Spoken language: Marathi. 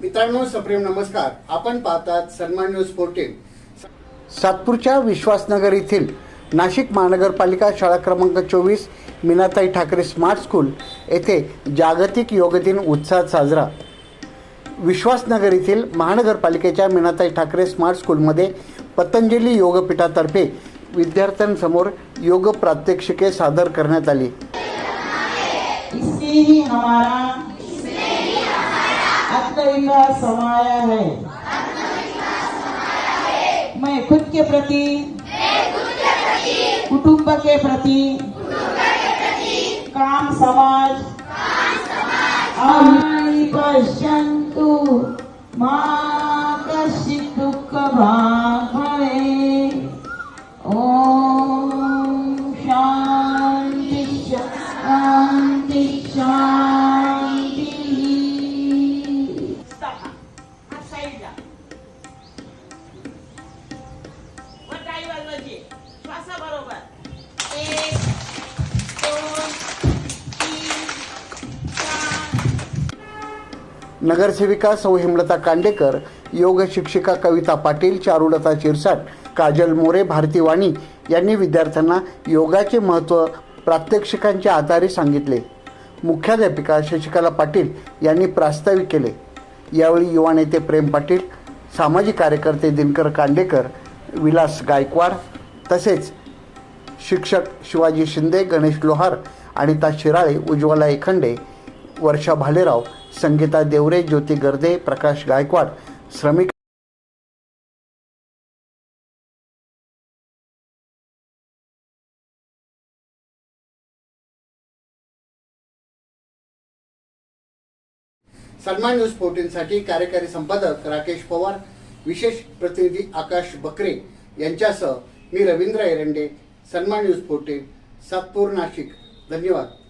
मित्रांनो सप्रेम नमस्कार. आपण पाहतात सन्मान न्यूज फोर्टीन सातपूरच्या विश्वासनगर येथील नाशिक महानगरपालिका शाळा क्रमांक चोवीस मीनाताई ठाकरे स्मार्ट स्कूल येथे जागतिक योग दिन उत्साहात साजरा. विश्वासनगर येथील महानगरपालिकेच्या मीनाताई ठाकरे स्मार्ट स्कूलमध्ये पतंजली योगपीठातर्फे विद्यार्थ्यांसमोर योग प्रात्यक्षिके सादर करण्यात आली. ही हमारा आत्मविश्वास समाया है। मैं खुद के प्रति, कुटुंब के प्रति, काम समाज आम्ही पश्यंतु मा नगरसेविका सौ हेमलता कांडेकर योग शिक्षिका कविता पाटील चारुलता शिरसाट काजल मोरे भारती वाणी यांनी विद्यार्थ्यांना योगाचे महत्त्व प्रात्यक्षिकांच्या आधारे सांगितले. मुख्याध्यापिका शशिकला पाटील यांनी प्रास्ताविक केले. यावेळी युवा नेते प्रेम पाटील सामाजिक कार्यकर्ते दिनकर कांडेकर विलास गायकवाड तसेच शिक्षक शिवाजी शिंदे गणेश लोहार अनिता शिराळे उज्ज्वला एखंडे वर्षा भालेराव संगीता देवरे ज्योती गर्दे प्रकाश गायकवाड श्रमिक सन्मान न्यूज फोर्टीनसाठी कार्यकारी संपादक राकेश पवार विशेष प्रतिनिधी आकाश बकरे यांच्यासह मी रवींद्र एरंडे सन्मान न्यूज फोर्टीन सातपूर नाशिक. धन्यवाद.